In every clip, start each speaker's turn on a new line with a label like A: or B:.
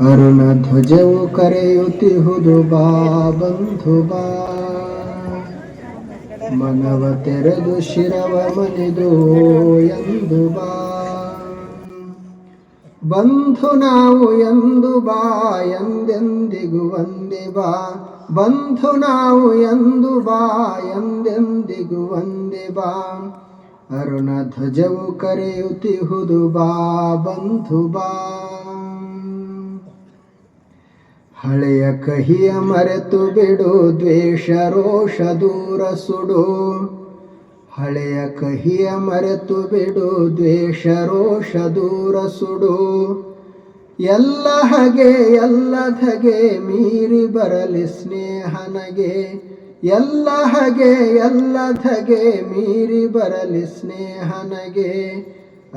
A: ಅರುಣ ಧ್ವಜವು ಕರೆಯುತ್ತಿಹುದು ಬಾ ಬಂಧು ಬಾ. ಮನವ ತೆರೆದು ಶಿರವ ಮನಿದು ಎಂದು ಬಾ. ಬಂಧು ನಾವು ಎಂದು ಬಾ, ಎಂದೆಂದಿಗೂ ಒಂದೇ ಬಾ. ಬಂಧು ನಾವು ಎಂದು ಬಾ, ಎಂದೆಂದಿಗೂ ಒಂದೇ ಬಾ. ಅರುಣ ಧ್ವಜವು ಕರೆಯುತ್ತಿಹುದು ಬಾ ಬಂಧು ಬಾ. ಹಳೆಯ ಕಹಿಯ ಮರೆತು ಬಿಡು, ದ್ವೇಷ, ರೋಷ ದೂರ ಸುಡು. ಹಳೆಯ ಕಹಿಯ ಮರೆತು ಬಿಡು, ದ್ವೇಷ, ರೋಷ ದೂರ ಸುಡು. ಎಲ್ಲ ಹಗೆ, ಎಲ್ಲ ಧಗೆ ಮೀರಿ ಬರಲಿ ಸ್ನೇಹನಗೆ ಎಲ್ಲ ಹಗೆ, ಎಲ್ಲ ಧಗೆ ಮೀರಿ ಬರಲಿ ಸ್ನೇಹನಗೆ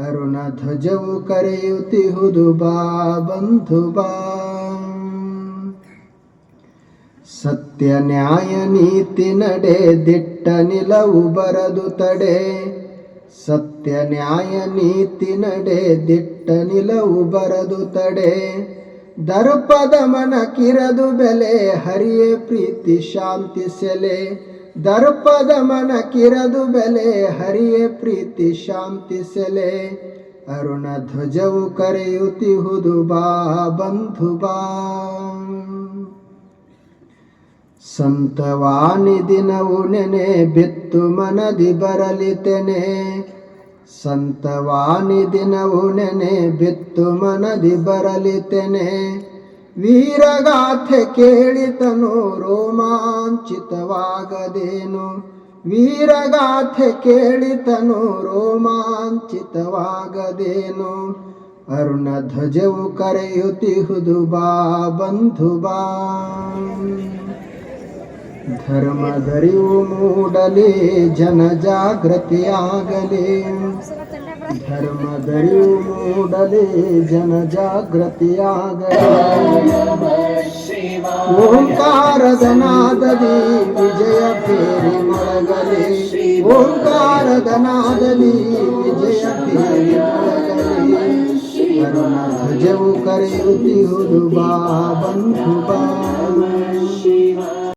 A: ಅರುಣ ಧ್ವಜವು ಕರೆಯುತ್ತಿಹುದು, ಬಾ ಬಂಧು, ಬಾ ಸತ್ಯ ನ್ಯಾಯ ನೀತಿ ನಡೆ, ದಿಟ್ಟ ನಿಲವು ಬರದು ತಡೆ. ಸತ್ಯ ನ್ಯಾಯ ನೀತಿ ನಡೆ, ದಿಟ್ಟ ನಿಲವು ಬರದು ತಡೆ. ದರ್ಪದ ಮನ ಕಿರದು ಬೆಲೆ, ಹರಿಯ ಪ್ರೀತಿ ಶಾಂತಿ ಸೆಲೆ. ದರ್ಪದ ಮನ ಕಿರದು ಬೆಲೆ, ಹರಿಯ ಪ್ರೀತಿ ಶಾಂತಿ ಸೆಲೆ. ಅರುಣ ಧ್ವಜವು ಕರೆಯುತ್ತಿಹುದು, ಬಾ ಬಂಧು ಬಾ. ಸಂತವಾನಿ ದಿನವು ನೆನೆ ಬಿತ್ತು ಮನದಿ ಬರಲಿತೆನೆ ಸಂತವಾನಿ ದಿನವು ನೆನೆ ಬಿತ್ತು ಮನದಿ ಬರಲಿತೆನೆ ವೀರಗಾಥೆ ಕೇಳಿತನು, ರೋಮಾಂಚಿತವಾಗದೇನು? ವೀರಗಾಥೆ ಕೇಳಿತನು, ರೋಮಾಂಚಿತವಾಗದೇನು? ಅರುಣ ಧ್ವಜವು ಕರೆಯುತ್ತಿಹುದು, ಬಾ ಬಂಧು, ಬಾ. ಧರ್ಮದರಿವು ಮೂಡಲಿ ಜನ ಜಾಗೃತಿಯಾಗಲಿ ಧರ್ಮದರಿವು ಮೂಡಲಿ ಜನ ಜಾಗೃತಿಯಾಗಲಿ ಓಂಕಾರದ ನಾದದಿ ವಿಜಯ ಪೇರಿ ಮೊಳಗಲಿ ಓಂಕಾರದ ನಾದದಿ ವಿಜಯ ಪೇರಿ ಮೊಳಗಲಿ ಅರುಣ ಧ್ವಜವು ಕರೆಯುತ್ತಿಹುದು ಬಾ ಬಂಧು ಬಾ